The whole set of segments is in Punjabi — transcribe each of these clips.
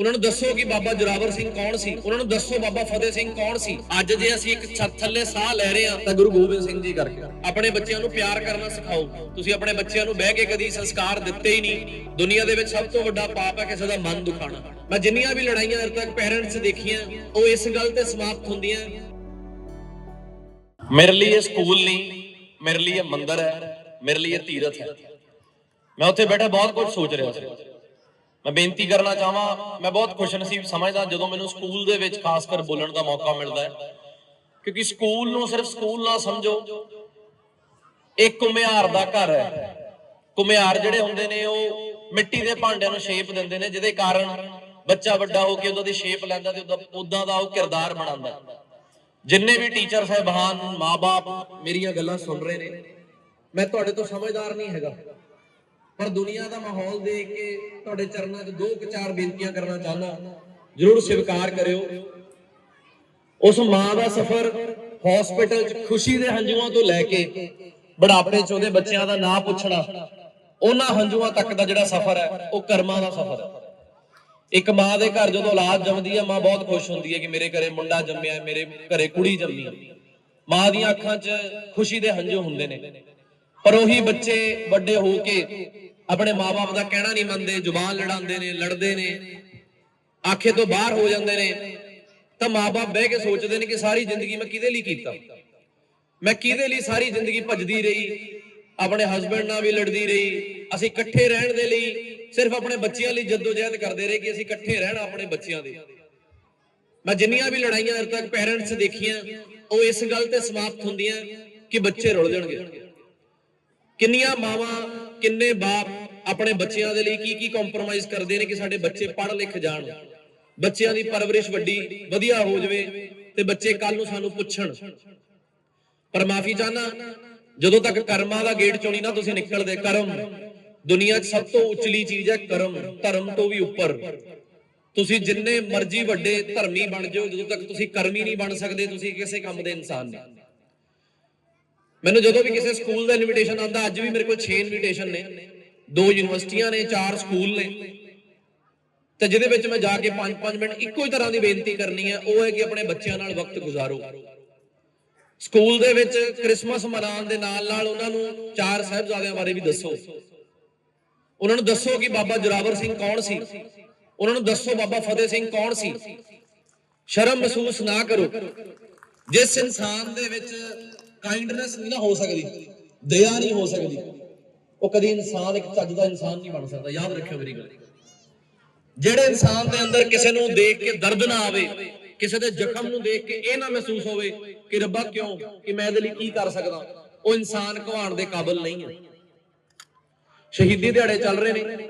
ਉਹਨਾਂ ਨੂੰ ਦੱਸੋ ਕਿ ਬਾਬਾ ਜੁਰਾਵਰ ਸਿੰਘ ਕੌਣ ਸੀ? ਉਹਨਾਂ ਨੂੰ ਦੱਸੋ ਬਾਬਾ ਫਤਿਹ ਸਿੰਘ ਕੌਣ ਸੀ? ਅੱਜ ਜੇ ਅਸੀਂ ਇੱਕ ਛੱਤ ਥੱਲੇ ਸਾਹ ਲੈ ਰਹੇ ਹਾਂ, ਤਾਂ ਗੁਰੂ ਗੋਬਿੰਦ ਸਿੰਘ ਜੀ ਕਰਕੇ। ਆਪਣੇ ਬੱਚਿਆਂ ਨੂੰ ਪਿਆਰ ਕਰਨਾ ਸਿਖਾਓ। ਤੁਸੀਂ ਆਪਣੇ ਬੱਚਿਆਂ ਨੂੰ ਬਹਿ ਕੇ ਕਦੀ ਸੰਸਕਾਰ ਦਿੱਤੇ ਹੀ ਨਹੀਂ। ਦੁਨੀਆ ਦੇ ਵਿੱਚ ਸਭ ਤੋਂ ਵੱਡਾ ਪਾਪ ਹੈ ਕਿਸੇ ਦਾ ਮਨ ਦੁਖਾਣਾ ਮੈਂ ਜਿੰਨੀਆਂ ਵੀ ਲੜਾਈਆਂ ਅੱਜ ਤੱਕ ਪੈਰੈਂਟਸ ਦੇਖੀਆਂ, ਉਹ ਇਸ ਗੱਲ ਤੇ ਸਮਾਪਤ ਹੁੰਦੀਆਂ। ਮੇਰੇ ਲਈ ਇਹ ਸਕੂਲ ਨਹੀਂ, ਮੇਰੇ ਲਈ ਇਹ ਮੰਦਿਰ ਹੈ, ਮੇਰੇ ਲਈ ਇਹ ਤੀਰਥ ਹੈ। ਮੈਂ ਉੱਥੇ ਬੈਠਾ, ਬਹੁਤ ਕੁਝ ਸੋਚ ਰਿਹਾ ਸੀ। ਮੈਂ ਬੇਨਤੀ ਕਰਨਾ ਚਾਹਾਂ, ਮੈਂ ਬਹੁਤ ਖੁਸ਼ਨਸੀਬ ਸਮਝਦਾ ਜਦੋਂ ਮੈਨੂੰ ਸਕੂਲ ਦੇ ਵਿੱਚ ਖਾਸ ਕਰ ਬੋਲਣ ਦਾ ਮੌਕਾ ਮਿਲਦਾ ਹੈ। ਕਿਉਂਕਿ ਸਕੂਲ ਨੂੰ ਸਿਰਫ ਸਕੂਲ ਨਾ ਸਮਝੋ ਇੱਕ ਕੁਮਿਆਰ ਦਾ ਘਰ ਹੈ। ਕੁਮਿਆਰ ਜਿਹੜੇ ਹੁੰਦੇ ਨੇ, ਉਹ ਮਿੱਟੀ ਦੇ ਭਾਂਡਿਆਂ ਨੂੰ ਸ਼ੇਪ ਦਿੰਦੇ ਨੇ, ਜਿਹਦੇ ਕਾਰਨ ਬੱਚਾ ਵੱਡਾ ਹੋ ਕੇ ਉਹਦਾ ਦੀ ਸ਼ੇਪ ਲੈਂਦਾ ਤੇ ਉਹਦਾ ਉਦਾਂ ਦਾ ਉਹ ਕਿਰਦਾਰ ਬਣਾਉਂਦਾ। ਜਿੰਨੇ ਵੀ ਟੀਚਰ ਸਾਹਿਬਾਨ ਮਾਪੇ ਮੇਰੀਆਂ ਗੱਲਾਂ ਸੁਣ ਰਹੇ ਨੇ, ਮੈਂ ਤੁਹਾਡੇ ਤੋਂ ਸਮਝਦਾਰ ਨਹੀਂ ਹੈਗਾ। ਪਰ ਦੁਨੀਆ ਦਾ ਮਾਹੌਲ ਦੇਖ ਕੇ ਤੁਹਾਡੇ ਚਰਨਾਂ 'ਚ ਦੋ ਕੁ ਚਾਰ ਬੇਨਤੀਆਂ ਕਰਨਾ ਚਾਹੁੰਦਾ। ਜਰੂਰ ਸਵੀਕਾਰ ਕਰਿਓ। ਉਸ ਮਾਂ ਦਾ ਸਫ਼ਰ ਹਸਪੀਟਲ 'ਚ ਖੁਸ਼ੀ ਦੇ ਹੰਝੂਆਂ ਤੋਂ ਲੈ ਕੇ ਬੁਢਾਪੇ 'ਚ ਉਹਦੇ ਬੱਚਿਆਂ ਦਾ ਨਾਂ ਪੁੱਛਣਾ ਉਹਨਾਂ ਹੰਝੂਆਂ ਤੱਕ ਦਾ ਜਿਹੜਾ ਸਫ਼ਰ ਹੈ ਉਹ ਕਰਮਾਂ ਦਾ ਸਫ਼ਰ ਹੈ। ਇੱਕ ਮਾਂ ਦੇ ਘਰ ਜਦੋਂ ਔਲਾਦ ਜੰਮਦੀ ਹੈ ਮਾਂ ਬਹੁਤ ਖੁਸ਼ ਹੁੰਦੀ ਹੈ ਕਿ ਮੇਰੇ ਘਰੇ ਮੁੰਡਾ ਜੰਮਿਆ ਹੈ, ਮੇਰੇ ਘਰੇ ਕੁੜੀ ਜੰਮੀ ਹੈ। ਮਾਂ ਦੀਆਂ ਅੱਖਾਂ 'ਚ ਖੁਸ਼ੀ ਦੇ ਹੰਝੂ ਹੁੰਦੇ ਨੇ। ਪਰ ਉਹੀ ਬੱਚੇ ਵੱਡੇ ਹੋ ਕੇ ਆਪਣੇ ਮਾਪੇ ਦਾ ਕਹਿਣਾ ਨਹੀਂ ਮੰਨਦੇ, ਜ਼ੁਬਾਨ ਲੜਾਉਂਦੇ ਨੇ, ਲੜਦੇ ਨੇ, ਆਖੇ ਤੋਂ ਬਾਹਰ ਹੋ ਜਾਂਦੇ ਨੇ, ਤਾਂ ਮਾਪੇ ਬਹਿ ਕੇ ਸੋਚਦੇ ਨੇ ਕਿ ਸਾਰੀ ਜ਼ਿੰਦਗੀ ਮੈਂ ਕਿਹਦੇ ਲਈ ਕੀਤਾ? ਮੈਂ ਕਿਹਦੇ ਲਈ ਸਾਰੀ ਜ਼ਿੰਦਗੀ ਭੱਜਦੀ ਰਹੀ? ਆਪਣੇ ਹਸਬੰਡ ਨਾਲ ਵੀ ਲੜਦੀ ਰਹੀ। ਅਸੀਂ ਇਕੱਠੇ ਰਹਿਣ ਦੇ ਲਈ ਸਿਰਫ ਆਪਣੇ ਬੱਚਿਆਂ ਲਈ ਜਦੋਜਹਿਦ ਕਰਦੇ ਰਹੇ ਕਿ ਅਸੀਂ ਇਕੱਠੇ ਰਹਿਣਾ ਆਪਣੇ ਬੱਚਿਆਂ ਦੇ। ਮੈਂ ਜਿੰਨੀਆਂ ਵੀ ਲੜਾਈਆਂ ਅੱਜ ਤੱਕ ਪੈਰੈਂਟਸ ਦੇਖੀਆਂ, ਉਹ ਇਸ ਗੱਲ ਤੇ ਸਮਾਪਤ ਹੁੰਦੀਆਂ ਕਿ ਬੱਚੇ ਰੁੱਲ ਜਾਣਗੇ। ਕਿੰਨੀਆਂ ਮਾਵਾਂ ਕਿੰਨੇ ਬਾਪ ਆਪਣੇ ਬੱਚਿਆਂ ਦੇ ਲਈ ਕੀ ਕੀ ਕੰਪਰੋਮਾਈਜ਼ ਕਰਦੇ ਨੇ ਕਿ ਸਾਡੇ ਬੱਚੇ ਪੜ੍ਹ ਲਿਖ ਜਾਣ? ਬੱਚਿਆਂ ਦੀ ਪਰਵਰਿਸ਼ ਵੱਡੀ, ਵਧੀਆ ਹੋ ਜਾਵੇ ਤੇ ਬੱਚੇ ਕੱਲ ਨੂੰ ਸਾਨੂੰ ਪੁੱਛਣ। ਪਰ ਮਾਫੀ ਚਾਹਨਾ ਜਦੋਂ ਤੱਕ ਕਰਮਾਂ ਦਾ ਗੇਟ ਚੋਂ ਨਹੀਂ ਨਾ ਤੁਸੀਂ ਨਿਕਲਦੇ, ਕਰਮ ਦੁਨੀਆ 'ਚ ਸਭ ਤੋਂ ਉਚਲੀ ਚੀਜ਼ ਹੈ ਕਰਮ, ਧਰਮ ਤੋਂ ਵੀ ਉੱਪਰ। ਤੁਸੀਂ ਜਿੰਨੇ ਮਰਜ਼ੀ ਵੱਡੇ ਧਰਮੀ ਬਣ ਜਾਓ, ਜਦੋਂ ਤੱਕ ਤੁਸੀਂ ਕਰਮੀ ਨਹੀਂ ਬਣ ਸਕਦੇ, ਤੁਸੀਂ ਕਿਸੇ ਕੰਮ ਦੇ ਇਨਸਾਨ ਨਹੀਂ। ਮੈਨੂੰ ਜਦੋਂ ਵੀ ਕਿਸੇ ਸਕੂਲ ਦਾ ਇਨਵੀਟੇਸ਼ਨ ਆਉਂਦਾ, ਅੱਜ ਵੀ ਮੇਰੇ ਕੋਲ 6 ਇਨਵੀਟੇਸ਼ਨ ਨੇ। ਦੋ ਯੂਨੀਵਰਸਿਟੀਆਂ ਨੇ, ਚਾਰ ਸਕੂਲ ਨੇ। ਤੇ ਜਿਹਦੇ ਵਿੱਚ ਮੈਂ ਜਾ ਕੇ 5-5 ਮਿੰਟ ਇੱਕੋ ਹੀ ਤਰ੍ਹਾਂ ਦੀ ਬੇਨਤੀ ਕਰਨੀ ਹੈ, ਉਹ ਹੈ ਕਿ ਆਪਣੇ ਬੱਚਿਆਂ ਨਾਲ ਵਕਤ ਗੁਜ਼ਾਰੋ। ਸਕੂਲ ਦੇ ਵਿੱਚ ਕ੍ਰਿਸਮਸ ਮਨਾਉਣ ਦੇ ਨਾਲ ਨਾਲ ਉਹਨਾਂ ਨੂੰ ਚਾਰ ਸਾਹਿਬਜ਼ਾਦਿਆਂ ਬਾਰੇ ਵੀ ਦੱਸੋ। ਉਹਨਾਂ ਨੂੰ ਦੱਸੋ ਕਿ ਬਾਬਾ ਜੁਰਾਵਰ ਸਿੰਘ ਕੌਣ ਸੀ? ਉਹਨਾਂ ਨੂੰ ਦੱਸੋ ਬਾਬਾ ਫਤਿਹ ਸਿੰਘ ਕੌਣ ਸੀ? ਸ਼ਰਮ ਮਹਿਸੂਸ ਨਾ ਕਰੋ। ਜਿਸ ਇਨਸਾਨ ਦੇ ਵਿੱਚ ਕਾਈਂਡਨੈਸ ਨਹੀਂ ਨਾ ਹੋ ਸਕਦੀ, ਦਇਆ ਨਹੀਂ ਹੋ ਸਕਦੀ। ਉਹ ਕਦੀ ਇਨਸਾਨ, ਇੱਕ ਚੱਜ ਦਾ ਇਨਸਾਨ ਨਹੀਂ ਬਣ ਸਕਦਾ, ਯਾਦ ਰੱਖਿਓ ਮੇਰੀ ਗੱਲ। ਜਿਹੜੇ ਇਨਸਾਨ ਦੇ ਅੰਦਰ ਕਿਸੇ ਨੂੰ ਦੇਖ ਕੇ ਦਰਦ ਨਾ ਆਵੇ, ਕਿਸੇ ਦੇ ਜ਼ਖਮ ਨੂੰ ਦੇਖ ਕੇ ਇਹ ਨਾ ਮਹਿਸੂਸ ਹੋਵੇ ਕਿ ਰੱਬਾ ਕਿਉਂ, ਕਿ ਮੈਂ ਇਹਦੇ ਲਈ ਕੀ ਕਰ ਸਕਦਾ? ਉਹ ਇਨਸਾਨ ਕਹਾਣ ਦੇ ਕਾਬਿਲ ਨਹੀਂ ਹੈ। ਸ਼ਹੀਦੀ ਦਿਹਾੜੇ ਚੱਲ ਰਹੇ ਨੇ।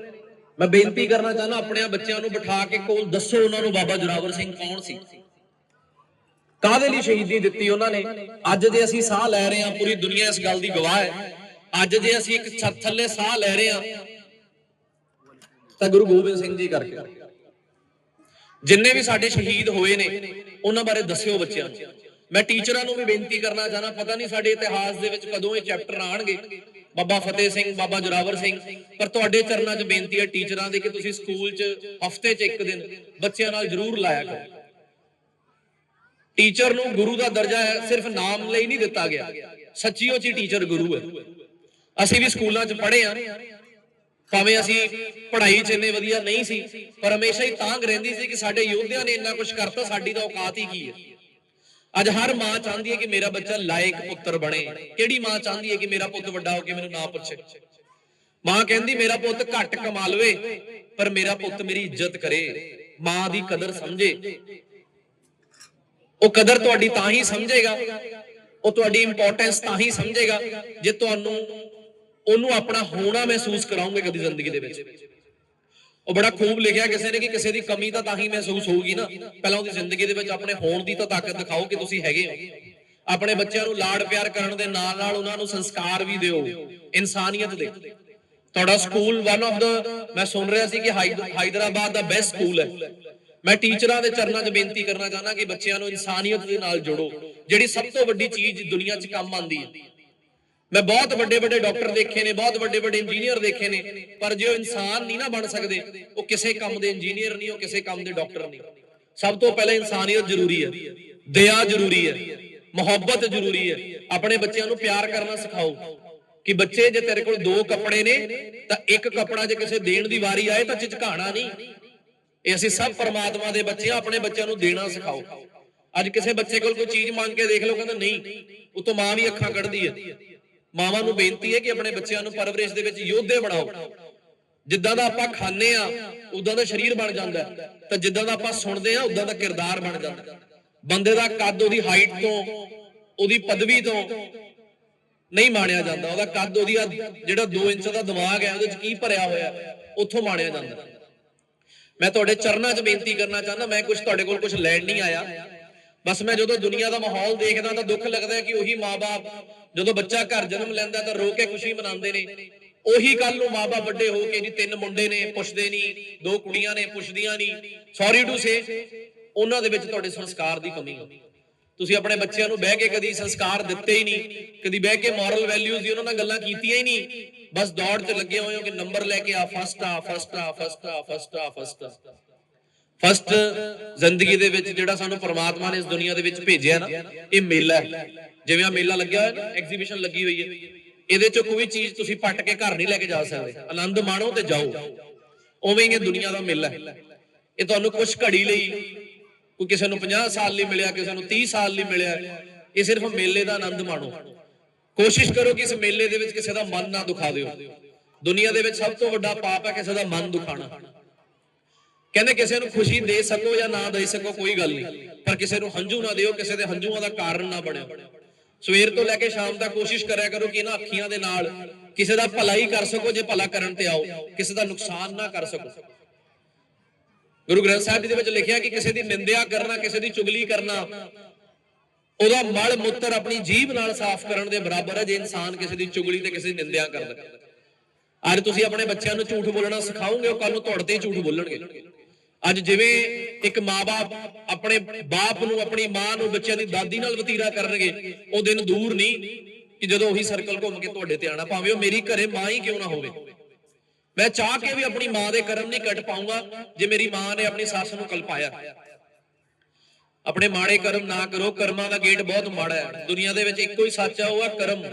ਮੈਂ ਬੇਨਤੀ ਕਰਨਾ ਚਾਹੁੰਦਾ, ਆਪਣੇ ਬੱਚਿਆਂ ਨੂੰ ਬਿਠਾ ਕੇ ਕੋਲ ਦੱਸੋ ਉਹਨਾਂ ਨੂੰ, ਬਾਬਾ ਜੁਰਾਵਰ ਸਿੰਘ ਕੌਣ ਸੀ? ਕਾਹਦੇ ਲਈ ਸ਼ਹੀਦੀ ਦਿੱਤੀ ਉਹਨਾਂ ਨੇ? ਅੱਜ ਜੇ ਅਸੀਂ ਸਾਹ ਲੈ ਰਹੇ ਹਾਂ, ਪੂਰੀ ਦੁਨੀਆ ਇਸ ਗੱਲ ਦੀ ਗਵਾਹ ਹੈ। ਅੱਜ ਜੇ ਅਸੀਂ ਇੱਕ ਛੱਤ ਥੱਲੇ ਸਾਹ ਲੈ ਰਹੇ ਹਾਂ, ਤਾਂ ਗੁਰੂ ਗੋਬਿੰਦ ਸਿੰਘ ਜੀ ਕਰਕੇ। ਜਿੰਨੇ ਵੀ ਸਾਡੇ ਸ਼ਹੀਦ ਹੋਏ ਨੇ, ਉਹਨਾਂ ਬਾਰੇ ਦੱਸਿਓ ਬੱਚਿਆਂ ਨੂੰ। ਮੈਂ ਟੀਚਰਾਂ ਨੂੰ ਵੀ ਬੇਨਤੀ ਕਰਨਾ ਚਾਹਨਾ, ਪਤਾ ਨਹੀਂ ਸਾਡੇ ਇਤਿਹਾਸ ਦੇ ਵਿੱਚ ਕਦੋਂ ਇਹ ਚੈਪਟਰ ਆਣਗੇ। ਬਾਬਾ ਫਤਿਹ ਸਿੰਘ, ਬਾਬਾ ਜੁਰਾਵਰ ਸਿੰਘ, ਪਰ ਤੁਹਾਡੇ ਚਰਨਾਂ 'ਚ ਬੇਨਤੀ ਹੈ ਟੀਚਰਾਂ ਦੀ ਕਿ ਤੁਸੀਂ ਸਕੂਲ 'ਚ ਹਫ਼ਤੇ 'ਚ ਇੱਕ ਦਿਨ ਬੱਚਿਆਂ ਨਾਲ ਜ਼ਰੂਰ ਲਾਇਆ ਕਰੋ। ਟੀਚਰ ਨੂੰ ਗੁਰੂ ਦਾ ਦਰਜਾ ਸਿਰਫ ਨਾਮ ਲਈ ਨਹੀਂ ਦਿੱਤਾ ਗਿਆ। ਸੱਚੀਓ ਚ ਟੀਚਰ ਗੁਰੂ ਹੈ। ਅਸੀਂ ਵੀ ਸਕੂਲਾਂ 'ਚ ਪੜ੍ਹੇ ਆ ਭਾਵੇਂ ਅਸੀਂ ਪੜ੍ਹਾਈ 'ਚ ਇੰਨੇ ਵਧੀਆ ਨਹੀਂ ਸੀ, ਪਰ ਹਮੇਸ਼ਾ ਹੀ ਤਾਂਗ ਰਹਿੰਦੀ ਸੀ ਕਿ ਸਾਡੇ ਯੋਧਿਆਂ ਨੇ ਇੰਨਾ ਕੁਝ ਕਰਤਾ, ਸਾਡੀ ਤਾਂ ਔਕਾਤ ਹੀ ਕੀ ਹੈ? ਅੱਜ ਹਰ ਮਾਂ ਚਾਹੁੰਦੀ ਹੈ ਕਿ ਮੇਰਾ ਬੱਚਾ ਲਾਇਕ ਪੁੱਤਰ ਬਣੇ। ਕਿਹੜੀ ਮਾਂ ਚਾਹੁੰਦੀ ਹੈ ਕਿ ਮੇਰਾ ਪੁੱਤ ਵੱਡਾ ਹੋ ਕੇ ਮੈਨੂੰ ਨਾ ਪੁੱਛੇ? ਮਾਂ ਕਹਿੰਦੀ, ਮੇਰਾ ਪੁੱਤ ਘੱਟ ਕਮਾ ਲਵੇ, ਪਰ ਮੇਰਾ ਪੁੱਤ ਮੇਰੀ ਇੱਜ਼ਤ ਕਰੇ। ਮਾਂ ਦੀ ਕਦਰ ਸਮਝੇ। ਉਹ ਕਦਰ ਤੁਹਾਡੀ ਤਾਂ ਹੀ ਸਮਝੇਗਾ, ਉਹ ਤੁਹਾਡੀ ਇੰਪੋਰਟੈਂਸ ਤਾਂ ਹੀ ਸਮਝੇਗਾ ਜੇ ਤੁਹਾਨੂੰ ਉਹਨੂੰ ਆਪਣਾ ਹੋਣਾ ਮਹਿਸੂਸ ਕਰਾਉਂਗੇ ਕਦੀ ਜ਼ਿੰਦਗੀ ਦੇ ਵਿੱਚ। ਉਹ ਬੜਾ ਖੂਬ ਲਿਖਿਆ ਕਿਸੇ ਨੇ ਕਿ ਕਿਸੇ ਦੀ ਕਮੀ ਤਾਂ ਤਾਂ ਹੀ ਮਹਿਸੂਸ ਹੋਊਗੀ ਨਾ। ਪਹਿਲਾਂ ਉਹਦੀ ਜ਼ਿੰਦਗੀ ਦੇ ਵਿੱਚ ਆਪਣੇ ਹੋਣ ਦੀ ਤਾਂ ਤਾਕਤ ਦਿਖਾਓ ਕਿ ਤੁਸੀਂ ਹੈਗੇ ਹੋ। ਆਪਣੇ ਬੱਚਿਆਂ ਨੂੰ ਲਾਡ ਪਿਆਰ ਕਰਨ ਦੇ ਨਾਲ ਨਾਲ ਉਹਨਾਂ ਨੂੰ ਸੰਸਕਾਰ ਵੀ ਦਿਓ। ਇਨਸਾਨੀਅਤ ਦੇ। ਤੁਹਾਡਾ ਸਕੂਲ ਵਨ ਆਫ ਦਾ ਮੈਂ ਸੁਣ ਰਿਹਾ ਸੀ ਕਿ ਹਾਈਦ- ਹਾਈਦਰਾਬਾਦ ਦਾ ਬੈਸਟ ਸਕੂਲ ਹੈ। ਮੈਂ ਟੀਚਰਾਂ ਦੇ ਚਰਨਾਂ 'ਚ ਬੇਨਤੀ ਕਰਨਾ ਚਾਹੁੰਦਾ ਕਿ ਬੱਚਿਆਂ ਨੂੰ ਇਨਸਾਨੀਅਤ ਦੇ ਨਾਲ ਜੋੜੋ, ਜਿਹੜੀ ਸਭ ਤੋਂ ਵੱਡੀ ਚੀਜ਼ ਦੁਨੀਆ 'ਚ ਕੰਮ ਆਉਂਦੀ ਹੈ। ਮੈਂ ਬਹੁਤ ਵੱਡੇ ਵੱਡੇ ਡਾਕਟਰ ਦੇਖੇ ਨੇ, ਬਹੁਤ ਵੱਡੇ ਵੱਡੇ ਇੰਜੀਨੀਅਰ ਦੇਖੇ ਨੇ, ਪਰ ਜੇ ਉਹ ਇਨਸਾਨ ਨਹੀਂ ਨਾ ਬਣ ਸਕਦੇ, ਉਹ ਕਿਸੇ ਕੰਮ ਦੇ ਇੰਜੀਨੀਅਰ ਨਹੀਂ, ਉਹ ਕਿਸੇ ਕੰਮ ਦੇ ਡਾਕਟਰ ਨਹੀਂ। ਸਭ ਤੋਂ ਪਹਿਲਾਂ ਇਨਸਾਨੀਅਤ ਜ਼ਰੂਰੀ ਹੈ, ਦਇਆ ਜ਼ਰੂਰੀ ਹੈ, ਮੁਹੱਬਤ ਜ਼ਰੂਰੀ ਹੈ। ਆਪਣੇ ਬੱਚਿਆਂ ਨੂੰ ਪਿਆਰ ਕਰਨਾ ਸਿਖਾਓ ਕਿ ਬੱਚੇ ਜੇ ਤੇਰੇ ਕੋਲ ਦੋ ਕੱਪੜੇ ਨੇ, ਤਾਂ ਇੱਕ ਕੱਪੜਾ ਜੇ ਕਿਸੇ ਦੇਣ ਦੀ ਵਾਰੀ ਆਏ ਤਾਂ ਝਿਜਕਾਣਾ ਨਹੀਂ। ਇਹ ਅਸੀਂ ਸਭ ਪਰਮਾਤਮਾ ਦੇ ਬੱਚੇ ਆ ਆਪਣੇ ਬੱਚਿਆਂ ਨੂੰ ਦੇਣਾ ਸਿਖਾਓ। ਅੱਜ ਕਿਸੇ ਬੱਚੇ ਕੋਲ ਕੋਈ ਚੀਜ਼ ਮੰਗ ਕੇ ਦੇਖ ਲਓ, ਕਹਿੰਦਾ ਨਹੀਂ ਉਤੋਂ ਮਾਂ ਵੀ ਅੱਖਾਂ ਕੱਢਦੀ ਹੈ। ਮਾਵਾਂ ਨੂੰ ਬੇਨਤੀ ਹੈ ਕਿ ਆਪਣੇ ਬੱਚਿਆਂ ਨੂੰ ਪਰਵਰਿਸ਼ ਦੇ ਵਿੱਚ ਯੋਧੇ ਬਣਾਓ। ਜਿੱਦਾਂ ਦਾ ਆਪਾਂ ਖਾਂਦੇ ਆ ਉਦਾਂ ਦਾ ਸਰੀਰ ਬਣ ਜਾਂਦਾ ਹੈ। ਤਾਂ ਜਿੱਦਾਂ ਦਾ ਆਪਾਂ ਸੁਣਦੇ ਆ ਉਦਾਂ ਦਾ ਕਿਰਦਾਰ ਬਣ ਜਾਂਦਾ ਬੰਦੇ ਦਾ ਕੱਦ ਉਹਦੀ ਹਾਈਟ ਤੋਂ, ਉਹਦੀ ਪਦਵੀ ਤੋਂ ਨਹੀਂ ਮਾਣਿਆ ਜਾਂਦਾ। ਉਹਦਾ ਕੱਦ ਉਹਦੀ ਜਿਹੜਾ 2 ਇੰਚ ਦਾ ਦਿਮਾਗ ਹੈ, ਉਹਦੇ ਚ ਕੀ ਭਰਿਆ ਹੋਇਆ ਉੱਥੋਂ ਮਾਣਿਆ ਜਾਂਦਾ ਮੈਂ ਤੁਹਾਡੇ ਚਰਨਾਂ 'ਚ ਬੇਨਤੀ ਕਰਨਾ ਚਾਹੁੰਦਾ, ਮੈਂ ਕੁਝ ਤੁਹਾਡੇ ਕੋਲ ਕੁਝ ਲੈਣ ਨਹੀਂ ਆਇਆ। ਬਸ ਮੈਂ ਜਦੋਂ ਦੁਨੀਆ ਦਾ ਮਾਹੌਲ ਦੇਖਦਾ ਤਾਂ ਦੁੱਖ ਲੱਗਦਾ ਹੈ ਕਿ ਉਹੀ ਮਾਪੇ ਜਦੋਂ ਬੱਚਾ ਘਰ ਜਨਮ ਲੈਂਦਾ ਤਾਂ ਰੋ ਕੇ ਖੁਸ਼ੀ ਮਨਾਉਂਦੇ ਨੇ। ਉਹੀ ਕੱਲ ਨੂੰ ਮਾਪੇ ਵੱਡੇ ਹੋ ਕੇ ਜੀ, ਤਿੰਨ ਮੁੰਡੇ ਨੇ, ਪੁੱਛਦੇ ਨਹੀਂ, ਦੋ ਕੁੜੀਆਂ ਨੇ, ਪੁੱਛਦੀਆਂ ਨਹੀਂ। ਸੌਰੀ ਟੂ ਸੇ ਉਹਨਾਂ ਦੇ ਵਿੱਚ ਤੁਹਾਡੇ ਸੰਸਕਾਰ ਦੀ ਕਮੀ ਹੈ ਤੁਸੀਂ ਆਪਣੇ ਬੱਚਿਆਂ ਨੂੰ ਬਹਿ ਕੇ ਕਦੀ ਸੰਸਕਾਰ ਦਿੱਤੇ ਹੀ ਨਹੀਂ, ਕਦੀ ਬਹਿ ਕੇ ਮੋਰਲ ਵੈਲਿਊਜ਼ ਦੀ ਉਹਨਾਂ ਨਾਲ ਗੱਲਾਂ ਕੀਤੀਆਂ ਹੀ ਨਹੀਂ। ਬਸ ਦੌੜ 'ਚ ਲੱਗੇ ਹੋਏ ਹੋ ਕਿ ਨੰਬਰ ਲੈ ਕੇ ਆ ਫਸਟ ਆ ਫਸਟ ਆ ਫਸਟ ਆ ਫਸਟ ਆ ਫਸਟ ਆ। ਫਸਟ ਜ਼ਿੰਦਗੀ ਦੇ ਵਿੱਚ ਜਿਹੜਾ ਸਾਨੂੰ ਪ੍ਰਮਾਤਮਾ ਨੇ ਇਸ ਦੁਨੀਆ ਦੇ ਵਿੱਚ ਭੇਜਿਆ ਨਾ, ਇਹ ਮੇਲਾ ਹੈ। ਜਿਵੇਂ ਆ ਮੇਲਾ ਲੱਗਿਆ ਹੋਇਆ ਨਾ ਐਗਜ਼ੀਬਿਸ਼ਨ ਲੱਗੀ ਹੋਈ ਹੈ। ਇਹਦੇ ਚੋਂ ਕੋਈ ਚੀਜ਼ ਤੁਸੀਂ ਪੱਟ ਕੇ ਘਰ ਨਹੀਂ ਲੈ ਕੇ ਜਾ ਸਕਦੇ। ਆਨੰਦ ਮਾਣੋ ਤੇ ਜਾਓ। ਉਵੇਂ ਹੀ ਇਹ ਦੁਨੀਆ ਦਾ ਮੇਲਾ ਹੈ। ਇਹ ਤੁਹਾਨੂੰ ਕੁਝ ਘੜੀ ਲਈ ਕੋਈ ਕਿਸੇ ਨੂੰ 50 ਸਾਲ ਲਈ ਮਿਲਿਆ, ਕਿਸੇ ਨੂੰ 30 ਸਾਲ ਲਈ ਮਿਲਿਆ, ਇਹ ਸਿਰਫ ਮੇਲੇ ਦਾ ਆਨੰਦ ਮਾਣੋ। ਕੋਸ਼ਿਸ਼ ਕਰੋ ਕਿ ਇਸ ਮੇਲੇ ਦੇ ਵਿੱਚ ਕਿਸੇ ਦਾ ਮਨ ਨਾ ਦੁਖਾ ਦਿਓ ਦੁਨੀਆ ਦੇ ਵਿੱਚ ਸਭ ਤੋਂ ਵੱਡਾ ਪਾਪ ਹੈ ਕਿਸੇ ਦਾ ਮਨ ਦੁਖਾਣਾ। ਕਹਿੰਦੇ ਕਿਸੇ ਨੂੰ ਖੁਸ਼ੀ ਦੇ ਸਕੋ ਜਾਂ ਨਾ ਦੇ ਸਕੋ ਕੋਈ ਗੱਲ ਨਹੀਂ। ਪਰ ਕਿਸੇ ਨੂੰ ਹੰਝੂ ਨਾ ਦਿਓ, ਕਿਸੇ ਦੇ ਹੰਝੂਆਂ ਦਾ ਕਾਰਨ ਨਾ ਬਣਿਓ। ਸਵੇਰ ਤੋਂ ਲੈ ਕੇ ਸ਼ਾਮ ਤੱਕ ਕੋਸ਼ਿਸ਼ ਕਰਿਆ ਕਰੋ ਕਿ ਇਹਨਾਂ ਅੱਖੀਆਂ ਦੇ ਨਾਲ ਕਿਸੇ ਦਾ ਭਲਾ ਹੀ ਕਰ ਸਕੋ, ਜੇ ਭਲਾ ਕਰਨ ਤੇ ਆਓ, ਕਿਸੇ ਦਾ ਨੁਕਸਾਨ ਨਾ ਕਰ ਸਕੋ। ਗੁਰੂ ਗ੍ਰੰਥ ਸਾਹਿਬ ਜੀ ਦੇ ਵਿੱਚ ਲਿਖਿਆ ਕਿ ਕਿਸੇ ਦੀ ਨਿੰਦਿਆ ਕਰਨਾ, ਕਿਸੇ ਦੀ ਚੁਗਲੀ ਕਰਨਾ ਉਹਦਾ ਮਲ ਮੁੱਤਰ ਆਪਣੀ ਜੀਭ ਨਾਲ ਸਾਫ਼ ਕਰਨ ਦੇ ਬਰਾਬਰ ਹੈ, ਜੇ ਇਨਸਾਨ ਕਿਸੇ ਦੀ ਚੁਗਲੀ ਤੇ ਕਿਸੇ ਦੀ ਨਿੰਦਿਆ ਕਰਦਾ ਅੱਜ ਤੁਸੀਂ ਆਪਣੇ ਬੱਚਿਆਂ ਨੂੰ ਝੂਠ ਬੋਲਣਾ ਸਿਖਾਓਗੇ, ਉਹ ਕੱਲ ਨੂੰ ਤੁਹਾਡੇ ਤੇ ਝੂਠ ਬੋਲਣਗੇ। ਅੱਜ ਜਿਵੇਂ ਇੱਕ ਮਾਪੇ ਆਪਣੇ ਬਾਪ ਨੂੰ, ਆਪਣੀ ਮਾਂ ਨੂੰ ਬੱਚਿਆਂ ਦੀ ਦਾਦੀ ਨਾਲ ਵਤੀਰਾ ਕਰਨਗੇ, ਉਹ ਦਿਨ ਦੂਰ ਨਹੀਂ ਕਿ ਜਦੋਂ ਉਹੀ ਸਰਕਲ ਘੁੰਮ ਕੇ ਤੁਹਾਡੇ ਤੇ ਆਣਾ ਭਾਵੇਂ ਉਹ ਮੇਰੀ ਘਰੇ ਮਾਂ ਹੀ ਕਿਉਂ ਨਾ ਹੋਵੇ। ਮੈਂ ਚਾਹ ਕੇ ਵੀ ਆਪਣੀ ਮਾਂ ਦੇ ਕਰਮ ਨਹੀਂ ਕੱਟ ਪਾਉਂਗਾ, ਜੇ ਮੇਰੀ ਮਾਂ ਨੇ ਆਪਣੀ ਸੱਸ ਨੂੰ ਕਲਪਾਇਆ। ਆਪਣੇ ਮਾੜੇ ਕਰਮ ਨਾ ਕਰੋ, ਕਰਮਾਂ ਦਾ ਗੇਟ ਬਹੁਤ ਮਾੜਾ ਹੈ। ਦੁਨੀਆ ਦੇ ਵਿੱਚ ਇੱਕੋ ਹੀ ਸੱਚ ਆ, ਉਹ ਹੈ ਕਰਮ।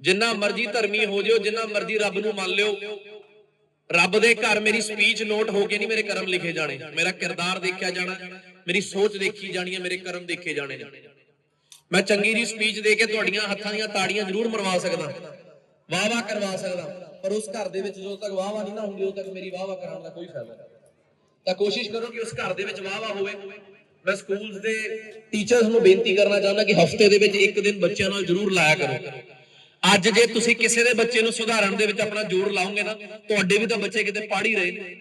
ਜਿੰਨਾ ਮਰਜ਼ੀ ਧਰਮੀ ਹੋ ਜਿਓ, ਜਿੰਨਾ ਮਰਜ਼ੀ ਰੱਬ ਨੂੰ ਮੰਨ ਲਿਓ। ਰੱਬ ਦੇ ਘਰ ਮੇਰੀ ਸਪੀਚ ਨੋਟ ਹੋ ਕੇ ਨਹੀਂ ਮੇਰੇ ਕਰਮ ਲਿਖੇ ਜਾਣੇ। ਮੇਰਾ ਕਿਰਦਾਰ ਦੇਖਿਆ ਜਾਣਾ, ਮੇਰੀ ਸੋਚ ਦੇਖੀ ਜਾਣੀ ਹੈ, ਮੇਰੇ ਕਰਮ ਦੇਖੇ ਜਾਣੇ ਨੇ। ਮੈਂ ਚੰਗੀ ਜੀ ਸਪੀਚ ਦੇ ਕੇ ਤੁਹਾਡੀਆਂ ਹੱਥਾਂ ਦੀਆਂ ਤਾੜੀਆਂ ਜ਼ਰੂਰ ਮਰਵਾ ਸਕਦਾ। ਵਾਹ ਵਾਹ ਕਰਵਾ ਸਕਦਾ। ਪਰ ਉਸ ਘਰ ਦੇ ਵਿੱਚ ਜਦੋਂ ਤੱਕ ਵਾਹ ਵਾਹ ਨਹੀਂ ਨਾ ਹੁੰਦੀ, ਉਦੋਂ ਤੱਕ ਮੇਰੀ ਵਾਹ ਵਾਹ ਕਰਾਉਣ ਦਾ ਕੋਈ ਫਾਇਦਾ ਨਹੀਂ। ਤਾਂ ਕੋਸ਼ਿਸ਼ ਕਰੋ ਕਿ ਉਸ ਘਰ ਦੇ ਵਿੱਚ ਵਾਹ ਵਾਹ ਹੋਵੇ। ਮੈਂ ਸਕੂਲਸ ਦੇ ਟੀਚਰਸ ਨੂੰ ਬੇਨਤੀ ਕਰਨਾ ਚਾਹੁੰਦਾ ਕਿ ਹਫ਼ਤੇ ਦੇ ਵਿੱਚ ਇੱਕ ਦਿਨ ਬੱਚਿਆਂ ਨਾਲ ਜ਼ਰੂਰ ਲਾਇਆ ਕਰੋ। ਅੱਜ ਜੇ ਤੁਸੀਂ ਕਿਸੇ ਦੇ ਬੱਚੇ ਨੂੰ ਸੁਧਾਰਨ ਦੇ ਵਿੱਚ ਆਪਣਾ ਜ਼ੋਰ ਲਾਓਗੇ ਨਾ, ਤੁਹਾਡੇ ਵੀ ਤਾਂ ਬੱਚੇ ਕਿਤੇ ਪੜ੍ਹ ਹੀ ਰਹੇ ਨੇ।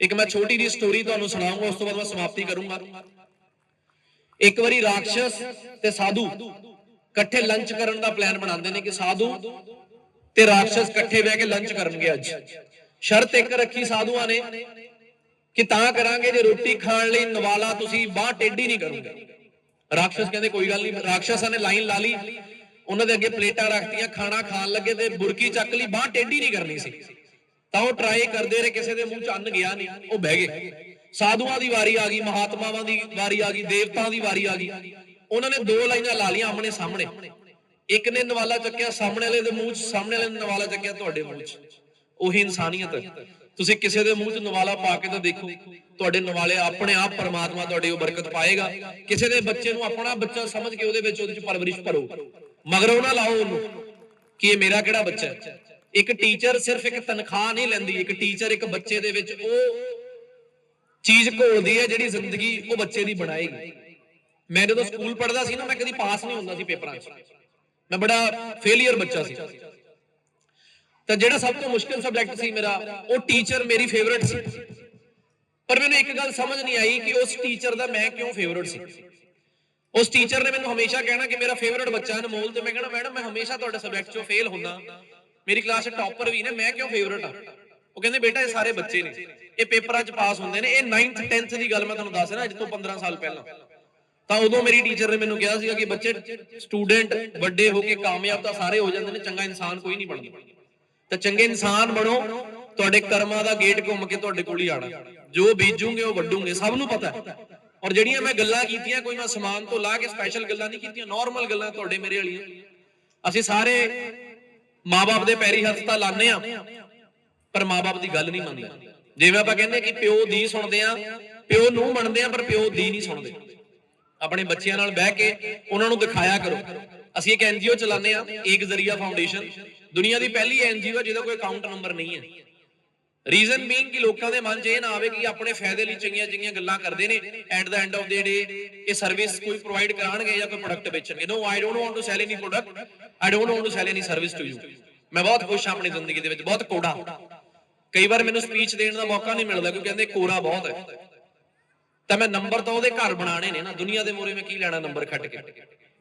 ਇੱਕ ਮੈਂ ਛੋਟੀ ਜਿਹੀ ਸਟੋਰੀ ਤੁਹਾਨੂੰ ਸੁਣਾਉਂਗਾ, ਉਸ ਤੋਂ ਬਾਅਦ ਮੈਂ ਸਮਾਪਤੀ ਕਰੂੰਗਾ। ਇੱਕ ਵਾਰੀ ਰਾਖਸ਼ਸ ਤੇ ਸਾਧੂ ਇਕੱਠੇ ਲੰਚ ਕਰਨ ਦਾ ਪਲਾਨ ਬਣਾਉਂਦੇ ਨੇ ਕਿ ਸਾਧੂ ਤੇ ਰਾਖਸ਼ਸ ਇਕੱਠੇ ਬਹਿ ਕੇ ਲੰਚ ਕਰਨਗੇ ਅੱਜ। ਸ਼ਰਤ ਇੱਕ ਰੱਖੀ ਸਾਧੂਆਂ ਨੇ ਕਿ ਤਾਂ ਕਰਾਂਗੇ ਜੇ ਰੋਟੀ ਖਾਣ ਲਈ ਨਵਾਲਾ ਤੁਸੀਂ ਬਾਹ ਟੇਢੀ ਨਹੀਂ ਕਰੋਗੇ। ਰਾਖਸ਼ਸ ਕਹਿੰਦੇ ਕੋਈ ਗੱਲ ਨਹੀਂ, ਰਾਖਸ਼ਸਾਂ ਨੇ ਲਾਈਨ ਲਾ ਲਈ। ਉਹਨਾਂ ਦੇ ਅੱਗੇ ਪਲੇਟਾਂ ਰੱਖਤੀਆਂ, ਖਾਣਾ ਖਾਣ ਲੱਗੇ ਤੇ ਬੁਰਕੀ ਚੱਕ ਲਈ, ਬਾਹ ਟੇਢੀ ਨਹੀਂ ਕਰਨੀ ਸੀ। ਤਾਂ ਉਹ ਟਰਾਈ ਕਰਦੇ ਰਹੇ, ਕਿਸੇ ਦੇ ਮੂੰਹ ਚ ਅੰਨ ਗਿਆ ਨਹੀਂ, ਉਹ ਬਹਿ ਗਏ। ਸਾਧੂਆਂ ਦੀ ਵਾਰੀ ਆ ਗਈ, ਮਹਾਤਮਾਵਾਂ ਦੀ ਵਾਰੀ ਆ ਗਈ ਦੇਵਤਾਂ ਦੀ ਵਾਰੀ ਆ ਗਈ। ਉਹਨਾਂ ਨੇ ਦੋ ਲਾਈਨਾਂ ਲਾ ਲੀਆਂ ਆਪਣੇ ਸਾਹਮਣੇ। ਇੱਕ ਨੇ ਨਵਾਲਾ ਚੱਕਿਆ ਸਾਹਮਣੇ ਵਾਲੇ ਦੇ ਮੂੰਹ 'ਚ, ਸਾਹਮਣੇ ਵਾਲੇ ਨੇ ਨਵਾਲਾ ਚੱਕਿਆ ਤੁਹਾਡੇ ਮੂੰਹ 'ਚ। ਉਹੀ ਇਨਸਾਨੀਅਤ। ਹੈ ਤੁਸੀਂ ਕਿਸੇ ਦੇ ਮੂੰਹ 'ਚ ਨਵਾਲਾ ਪਾ ਕੇ ਤਾਂ ਦੇਖੋ, ਤੁਹਾਡੇ ਨਵਾਲੇ ਆਪਣੇ ਆਪ ਪਰਮਾਤਮਾ ਤੁਹਾਡੇ ਉਹ ਬਰਕਤ ਪਾਏਗਾ। ਕਿਸੇ ਦੇ ਬੱਚੇ ਨੂੰ ਆਪਣਾ ਬੱਚਾ ਸਮਝ ਕੇ ਉਹਦੇ ਵਿੱਚ ਉਹਦੇ 'ਚ ਪਰਵਰਿਸ਼ ਭਰੋ। ਮਗਰੋਂ ਨਾ ਲਾਓ ਉਹਨੂੰ ਕਿ ਇਹ ਮੇਰਾ ਕਿਹੜਾ ਬੱਚਾ ਹੈ? ਇੱਕ ਟੀਚਰ ਸਿਰਫ ਇੱਕ ਤਨਖਾਹ ਨਹੀਂ ਲੈਂਦੀ, ਇੱਕ ਟੀਚਰ ਇੱਕ ਬੱਚੇ ਦੇ ਵਿੱਚ ਉਹ ਚੀਜ਼ ਘੋਲਦੀ ਹੈ ਜਿਹੜੀ ਜ਼ਿੰਦਗੀ ਉਹ ਬੱਚੇ ਦੀ ਬਣਾਏਗੀ। ਮੈਂ ਜਦੋਂ ਸਕੂਲ ਪੜ੍ਹਦਾ ਸੀ ਨਾ, ਮੈਂ ਕਦੀ ਪਾਸ ਨਹੀਂ ਹੁੰਦਾ ਸੀ ਪੇਪਰਾਂ 'ਚ। ਮੈਂ ਬੜਾ ਫੇਲਿਅਰ ਬੱਚਾ ਸੀ। ਤਾਂ ਜਿਹੜਾ ਸਭ ਤੋਂ ਮੁਸ਼ਕਿਲ ਸਬਜੈਕਟ ਸੀ ਮੇਰਾ, ਉਹ ਟੀਚਰ ਮੇਰੀ ਫੇਵਰਿਟ ਸੀ। ਪਰ ਮੈਨੂੰ ਇੱਕ ਗੱਲ ਸਮਝ ਨਹੀਂ ਆਈ ਕਿ ਉਸ ਟੀਚਰ ਦਾ ਮੈਂ ਕਿਉਂ ਫੇਵਰਿਟ ਸੀ। ਉਸ ਟੀਚਰ ਨੇ ਮੈਨੂੰ ਹਮੇਸ਼ਾ ਕਹਿਣਾ ਕਿ ਮੇਰਾ ਫੇਵਰਿਟ ਬੱਚਾ ਅਨਮੋਲ ਤੇ ਮੈਂ ਕਹਿਣਾ, ਮੈਡਮ, ਮੈਂ ਹਮੇਸ਼ਾ ਤੁਹਾਡੇ ਸਬਜੈਕਟ 'ਚੋਂ ਫੇਲ ਹੁੰਦਾ। ਮੇਰੀ ਕਲਾਸ 'ਚ ਟੌਪਰ ਵੀ ਨੇ, ਮੈਂ ਕਿਉਂ ਫੇਵਰਿਟ ਆ? ਉਹ ਕਹਿੰਦੇ, ਬੇਟਾ, ਇਹ ਸਾਰੇ ਬੱਚੇ ਨੇ। ਇਹ ਪੇਪਰਾਂ 'ਚ ਪਾਸ ਹੁੰਦੇ ਨੇ। ਇਹ 9th 10th ਦੀ ਗੱਲ ਮੈਂ ਤੁਹਾਨੂੰ ਦੱਸ ਰਿਹਾ, ਅੱਜ ਤੋਂ 15 ਸਾਲ ਪਹਿਲਾਂ। ਤਾਂ ਉਦੋਂ ਮੇਰੀ ਟੀਚਰ ਨੇ ਮੈਨੂੰ ਕਿਹਾ ਸੀਗਾ ਕਿ ਬੱਚੇ ਸਟੂਡੈਂਟ ਵੱਡੇ ਹੋ ਕੇ ਕਾਮਯਾਬ ਤਾਂ ਸਾਰੇ ਹੋ ਜਾਂਦੇ ਨੇ, ਚੰਗਾ ਇਨਸਾਨ ਕੋਈ ਨਹੀਂ ਬਣਦਾ। ਤਾਂ ਚੰਗੇ ਇਨਸਾਨ ਬਣੋ, ਤੁਹਾਡੇ ਕਰਮਾਂ ਦਾ ਗੇਟ ਘੁੰਮ ਕੇ ਤੁਹਾਡੇ ਕੋਲ ਹੀ ਆਣਾ ਜੋ ਬੀਜੂਗੇ, ਉਹ ਵੱਢੂਗੇ, ਸਭ ਨੂੰ ਪਤਾ ਹੈ। ਔਰ ਜਿਹੜੀਆਂ ਮੈਂ ਗੱਲਾਂ ਕੀਤੀਆਂ, ਕੋਈ ਮੈਂ ਸਮਾਨ ਤੋਂ ਲਾ ਕੇ ਸਪੈਸ਼ਲ ਗੱਲਾਂ ਨਹੀਂ ਕੀਤੀਆਂ ਨਾਰਮਲ ਗੱਲਾਂ ਤੁਹਾਡੇ ਮੇਰੇ ਵਾਲੀਆਂ। ਅਸੀਂ ਸਾਰੇ ਮਾਪੇ ਦੇ ਪੈਰੀ ਹੱਥ ਤਾਂ ਲਾਣੇ ਆ ਪਰ ਮਾਪੇ ਦੀ ਗੱਲ ਨਹੀਂ ਮੰਨਦੇ। ਜਿਵੇਂ ਆਪਾਂ ਕਹਿੰਦੇ ਕਿ ਪਿਓ ਦੀ ਸੁਣਦੇ ਆ ਪਿਓ ਨੂੰ ਮੰਨਦੇ ਆ ਪਰ ਪਿਓ ਦੀ ਨਹੀਂ ਸੁਣਦੇ। ਆਪਣੇ ਬੱਚਿਆਂ ਨਾਲ ਬਹਿ ਕੇ ਉਹਨਾਂ ਨੂੰ ਦਿਖਾਇਆ ਕਰੋ। ਅਸੀਂ ਇੱਕ ਐਨਜੀਓ ਚਲਾਉਂਦੇ ਆ ਏਕ ਜ਼ਰੀਆ ਫਾਊਂਡੇਸ਼ਨ ਦੁਨੀਆ ਦੀ ਪਹਿਲੀ ਐਨਜੀਓ ਜਿਹਦਾ ਕੋਈ ਅਕਾਊਂਟ ਨੰਬਰ ਨਹੀਂ ਹੈ। ਰੀਜ਼ਨ ਬੀਇੰਗ ਕਿ ਲੋਕਾਂ ਦੇ ਮਨ 'ਚ ਇਹ ਨਾ ਆਵੇ ਕਿ ਆਪਣੇ ਫਾਇਦੇ ਲਈ ਚੰਗੀਆਂ ਚੰਗੀਆਂ ਗੱਲਾਂ ਕਰਦੇ ਨੇ ਐਟ ਦਾ ਐਂਡ ਆਫ ਦੇ ਡੇ ਇਹ ਸਰਵਿਸ ਕੋਈ ਪ੍ਰੋਵਾਈਡ ਕਰਾਣਗੇ ਜਾਂ ਕੋਈ product ਵੇਚਣਗੇ। No I don't want to sell any product I don't want to sell any service to you ਮੈਂ ਬਹੁਤ ਖੁਸ਼ ਹਾਂ ਆਪਣੀ ਜ਼ਿੰਦਗੀ ਦੇ ਵਿੱਚ, ਬਹੁਤ ਕੋੜਾ। ਕਈ ਵਾਰ ਮੈਨੂੰ ਸਪੀਚ ਦੇਣ ਦਾ ਮੌਕਾ ਨਹੀਂ ਮਿਲਦਾ, ਕਿਉਂਕਿ ਕਹਿੰਦੇ ਕੋਰਾ ਬਹੁਤ ਹੈ। ਤਾਂ ਮੈਂ ਨੰਬਰ ਤਾਂ ਉਹਦੇ ਘਰ ਬਣਾਣੇ ਨੇ ਨਾ, ਦੁਨੀਆ ਦੇ ਮੋਰੇ ਮੈਂ ਕੀ ਲੈਣਾ ਨੰਬਰ ਖੱਟ ਕੇ?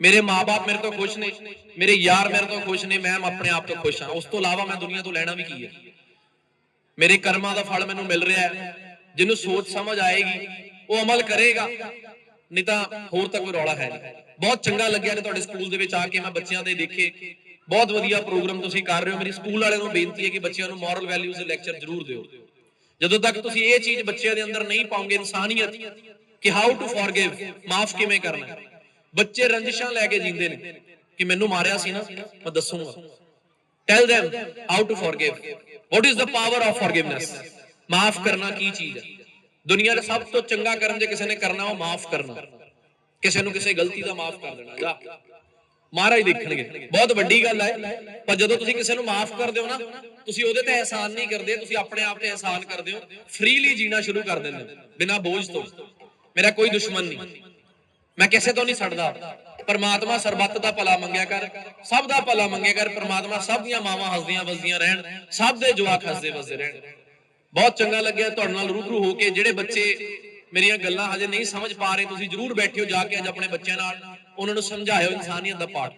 ਮੇਰੇ ਮਾਪੇ ਮੇਰੇ ਤੋਂ ਖੁਸ਼ ਨੇ, ਮੇਰੇ ਯਾਰ ਮੇਰੇ ਤੋਂ ਖੁਸ਼ ਨੇ, ਮੈਂ ਆਪਣੇ ਆਪ ਤੋਂ ਖੁਸ਼ ਹਾਂ। ਉਸ ਤੋਂ ਇਲਾਵਾ ਮੈਂ ਦੁਨੀਆ ਤੋਂ ਲੈਣਾ ਵੀ ਕੀ ਹੈ? ਮੇਰੇ ਕਰਮਾਂ ਦਾ ਫਲ ਮੈਨੂੰ ਮਿਲ ਰਿਹਾ ਹੈ। ਜਿਹਨੂੰ ਸੋਚ ਸਮਝ ਆਏਗੀ, ਉਹ ਅਮਲ ਕਰੇਗਾ। ਨਹੀਂ ਤਾਂ ਹੋਰ ਤਾਂ ਕੋਈ ਰੌਲਾ ਹੈ ਨਹੀਂ। ਬਹੁਤ ਚੰਗਾ ਲੱਗਿਆ ਨੇ ਤੁਹਾਡੇ ਸਕੂਲ ਦੇ ਵਿੱਚ ਆ ਕੇ ਮੈਂ ਬੱਚਿਆਂ ਦੇ ਦੇਖੇ। ਬਹੁਤ ਵਧੀਆ ਪ੍ਰੋਗਰਾਮ ਤੁਸੀਂ ਕਰ ਰਹੇ ਹੋ। ਮੇਰੀ ਸਕੂਲ ਵਾਲਿਆਂ ਨੂੰ ਬੇਨਤੀ ਹੈ ਕਿ ਬੱਚਿਆਂ ਨੂੰ ਮੋਰਲ ਵੈਲਿਊਜ਼ ਦੇ ਲੈਕਚਰ ਜ਼ਰੂਰ ਦਿਓ। ਜਦੋਂ ਤੱਕ ਤੁਸੀਂ ਇਹ ਚੀਜ਼ ਬੱਚਿਆਂ ਦੇ ਅੰਦਰ ਨਹੀਂ ਪਾਉਂਗੇ, ਇਨਸਾਨੀਅਤ, ਕਿ ਹਾਊ ਟੂ ਫੋਰਗਿਵ ਮਾਫ ਕਿਵੇਂ ਕਰਨਾ ਬੱਚੇ ਰੰਜਿਸ਼ਾਂ ਲੈ ਕੇ ਜਿੰਦੇ ਨੇ ਕਿ ਮੈਨੂੰ ਮਾਰਿਆ ਸੀ ਨਾ, ਮੈਂ ਦੱਸੂਗਾ। Tell them how to forgive what is the power of forgiveness ਮਾਫ ਕਰਨਾ ਕੀ ਚੀਜ਼ ਹੈ ਦੁਨੀਆ ਦਾ ਸਭ ਤੋਂ ਚੰਗਾ ਕਰਮ ਜੇ ਕਿਸੇ ਨੇ ਕਰਨਾ, ਉਹ ਮਾਫ ਕਰਨਾ। ਕਿਸੇ ਨੂੰ ਕਿਸੇ ਗਲਤੀ ਦਾ ਮਾਫ ਕਰ ਦੇਣਾ। ਜਾ। ਮਹਾਰਾਜ ਦੇਖਣਗੇ। ਬਹੁਤ ਵੱਡੀ ਗੱਲ ਹੈ ਪਰ ਜਦੋਂ ਤੁਸੀਂ ਕਿਸੇ ਨੂੰ ਮਾਫ ਕਰਦੇ ਹੋ ਨਾ, ਤੁਸੀਂ ਉਹਦੇ ਤੇ ਅਹਿਸਾਨ ਨਹੀਂ ਕਰਦੇ, ਤੁਸੀਂ ਆਪਣੇ ਆਪ ਤੇ ਅਹਿਸਾਨ ਕਰਦੇ ਹੋ। ਫ੍ਰੀਲੀ ਜੀਣਾ ਸ਼ੁਰੂ ਕਰ ਦਿੰਦੇ ਹੋ, ਬਿਨਾਂ ਬੋਝ ਤੋਂ। ਮੇਰਾ ਕੋਈ ਦੁਸ਼ਮਣ ਨਹੀਂ। ਮੈਂ ਕਿਸੇ ਤੋਂ ਨਹੀਂ ਛੱਡਦਾ। ਪਰਮਾਤਮਾ ਸਰਬੱਤ ਦਾ ਭਲਾ ਮੰਗਿਆ ਕਰ, ਸਭ ਦਾ ਭਲਾ ਮੰਗਿਆ ਕਰ, ਪਰਮਾਤਮਾ ਸਭ ਦੀਆਂ ਮਾਵਾਂ ਹੱਸਦੀਆਂ ਵਸਦੀਆਂ ਰਹਿਣ, ਸਭ ਦੇ ਜਵਾਕ ਹੱਸਦੇ ਵਸਦੇ ਰਹਿਣ। ਬਹੁਤ ਚੰਗਾ ਲੱਗਿਆ ਤੁਹਾਡੇ ਨਾਲ ਰੂਬਰੂ ਹੋ ਕੇ, ਜਿਹੜੇ ਬੱਚੇ ਮੇਰੀਆਂ ਗੱਲਾਂ ਹਜੇ ਨਹੀਂ ਸਮਝ ਪਾ ਰਹੇ, ਤੁਸੀਂ ਜਰੂਰ ਬੈਠਿਓ ਜਾ ਕੇ ਅੱਜ ਆਪਣੇ ਬੱਚਿਆਂ ਨਾਲ, ਉਹਨਾਂ ਨੂੰ ਸਮਝਾਇਓ ਇਨਸਾਨੀਅਤ ਦਾ ਪਾਠ।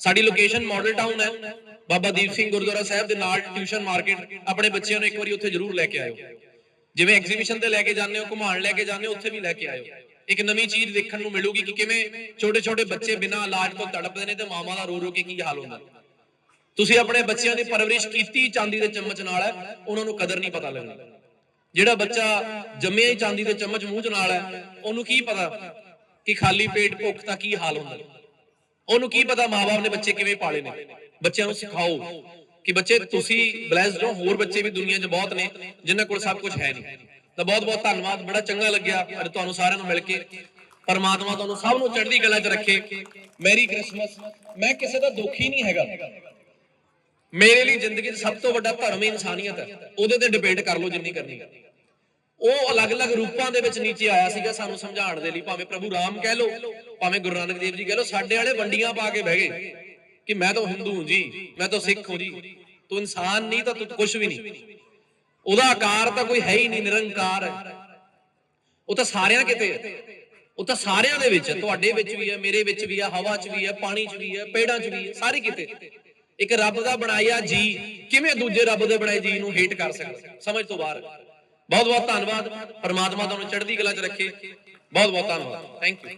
ਸਾਡੀ ਲੋਕੇਸ਼ਨ ਮਾਡਲ ਟਾਊਨ ਹੈ। ਬਾਬਾ ਦੀਪ ਸਿੰਘ ਗੁਰਦੁਆਰਾ ਸਾਹਿਬ ਦੇ ਨਾਲ ਟਿਊਸ਼ਨ ਮਾਰਕੀਟ ਆਪਣੇ ਬੱਚਿਆਂ ਨੂੰ ਇੱਕ ਵਾਰੀ ਉੱਥੇ ਜਰੂਰ ਲੈ ਕੇ ਆਇਓ। ਜਿਵੇਂ ਐਗਜ਼ੀਬਿਸ਼ਨ ਤੇ ਲੈ ਕੇ ਜਾਂਦੇ ਹੋ ਘੁਮਾਉਣ ਲੈ ਕੇ ਜਾਂਦੇ ਹੋ, ਉੱਥੇ ਵੀ ਲੈ ਕੇ ਆਇਓ। ਇੱਕ ਨਵੀਂ ਚੀਜ਼ ਦੇਖਣ ਨੂੰ ਮਿਲੂਗੀ ਕਿ ਕਿਵੇਂ ਛੋਟੇ ਛੋਟੇ ਬੱਚੇ ਬਿਨਾਂ ਇਲਾਜ ਤੋਂ ਤੜਪਦੇ ਨੇ ਤੇ ਮਾਵਾਂ ਦਾ ਰੋ ਰੋ ਕੇ ਕੀ ਹਾਲ ਹੁੰਦਾ। ਤੁਸੀਂ ਆਪਣੇ ਬੱਚਿਆਂ ਦੀ ਪਰਵਰਿਸ਼ ਕੀਤੀ ਚਾਂਦੀ ਦੇ ਚਮਚ ਨਾਲ ਹੈ, ਉਹਨਾਂ ਨੂੰ ਕਦਰ ਨਹੀਂ ਪਤਾ ਲੱਗਣੀ ਜਿਹੜਾ ਬੱਚਾ ਜੰਮਿਆ ਹੀ ਚਾਂਦੀ ਦੇ ਚਮਚ ਮੂੰਹ ਚ ਨਾਲ ਹੈ, ਉਹਨੂੰ ਕੀ ਪਤਾ ਕਿ ਖਾਲੀ ਪੇਟ ਭੁੱਖ ਤਾਂ ਕੀ ਹਾਲ ਹੁੰਦਾ। ਉਹਨੂੰ ਕੀ ਪਤਾ ਮਾਪੇ ਨੇ ਬੱਚੇ ਕਿਵੇਂ ਪਾਲੇ ਨੇ। ਬੱਚਿਆਂ ਨੂੰ ਸਿਖਾਓ ਕਿ ਬੱਚੇ ਤੁਸੀਂ ਬਲੈਸਡ ਹੋ, ਹੋਰ ਬੱਚੇ ਵੀ ਦੁਨੀਆ 'ਚ ਬਹੁਤ ਨੇ, ਜਿਨ੍ਹਾਂ ਕੋਲ ਸਭ ਕੁਝ ਹੈ ਨਹੀਂ। ਤਾਂ ਬਹੁਤ ਬਹੁਤ ਧੰਨਵਾਦ, ਬੜਾ ਚੰਗਾ ਲੱਗਿਆ ਅੱਜ ਤੁਹਾਨੂੰ ਸਾਰਿਆਂ ਨੂੰ ਮਿਲ ਕੇ। ਪਰਮਾਤਮਾ ਤੁਹਾਨੂੰ ਸਭ ਨੂੰ ਚੜ੍ਹਦੀ ਕਲਾ 'ਚ ਰੱਖੇ। ਮੈਰੀ ਕ੍ਰਿਸਮਸ, ਮੈਂ ਕਿਸੇ ਦਾ ਦੁਖੀ ਨਹੀਂ ਹੈਗਾ। ਮੇਰੇ ਲਈ ਜ਼ਿੰਦਗੀ 'ਚ ਸਭ ਤੋਂ ਵੱਡਾ ਧਰਮ ਹੀ ਇਨਸਾਨੀਅਤ ਹੈ। ਉਹਦੇ ਤੇ ਡਿਬੇਟ ਕਰ ਲਓ ਜਿੰਨੀ ਕਰਨੀ ਹੈ। ਉਹ ਅਲੱਗ-ਅਲੱਗ ਰੂਪਾਂ ਦੇ ਵਿੱਚ ਨੀਚੇ ਆਇਆ ਸੀਗਾ ਸਾਨੂੰ ਸਮਝਾਉਣ ਦੇ ਲਈ, ਭਾਵੇਂ ਪ੍ਰਭੂ ਰਾਮ ਕਹਿ ਲਓ, ਭਾਵੇਂ ਗੁਰੂ ਨਾਨਕ ਦੇਵ ਜੀ ਕਹਿ ਲਓ, ਸਾਡੇ ਵਾਲੇ ਵੰਡੀਆਂ ਪਾ ਕੇ ਬਹਿ ਗਏ ਕਿ ਮੈਂ ਤਾਂ ਹਿੰਦੂ ਹਾਂ ਜੀ, ਮੈਂ ਤਾਂ ਸਿੱਖ ਹਾਂ ਜੀ। ਤੂੰ ਇਨਸਾਨ ਨਹੀਂ ਤਾਂ ਤੂੰ ਕੁਝ ਵੀ ਨਹੀਂ। ਉਹਦਾ ਆਕਾਰ ਤਾਂ ਕੋਈ ਹੈ ਹੀ ਨਹੀਂ, ਨਿਰੰਕਾਰ ਹੈ। ਉਹ ਤਾਂ ਸਾਰਿਆਂ ਕਿਤੇ ਹੈ। ਉਹ ਤਾਂ ਸਾਰਿਆਂ ਦੇ ਵਿੱਚ ਤੁਹਾਡੇ ਵਿੱਚ ਵੀ ਹੈ, ਮੇਰੇ ਵਿੱਚ ਵੀ ਹੈ, ਹਵਾ 'ਚ ਵੀ ਹੈ, ਪਾਣੀ 'ਚ ਵੀ ਹੈ, ਪੇੜਾਂ 'ਚ ਵੀ ਹੈ, ਸਾਰੇ ਕਿਤੇ। ਇੱਕ ਰੱਬ ਦਾ ਬਣਾਇਆ ਜੀ, ਕਿਵੇਂ ਦੂਜੇ ਰੱਬ ਦੇ ਬਣਾਏ ਜੀ ਨੂੰ ਹੇਟ ਕਰ ਸਕਦਾ? ਸਮਝ ਤੋਂ ਬਾਹਰ। ਬਹੁਤ ਬਹੁਤ ਧੰਨਵਾਦ। ਪਰਮਾਤਮਾ ਤੁਹਾਨੂੰ ਚੜ੍ਹਦੀ ਕਲਾ 'ਚ ਰੱਖੇ। ਬਹੁਤ ਬਹੁਤ ਧੰਨਵਾਦ। Thank you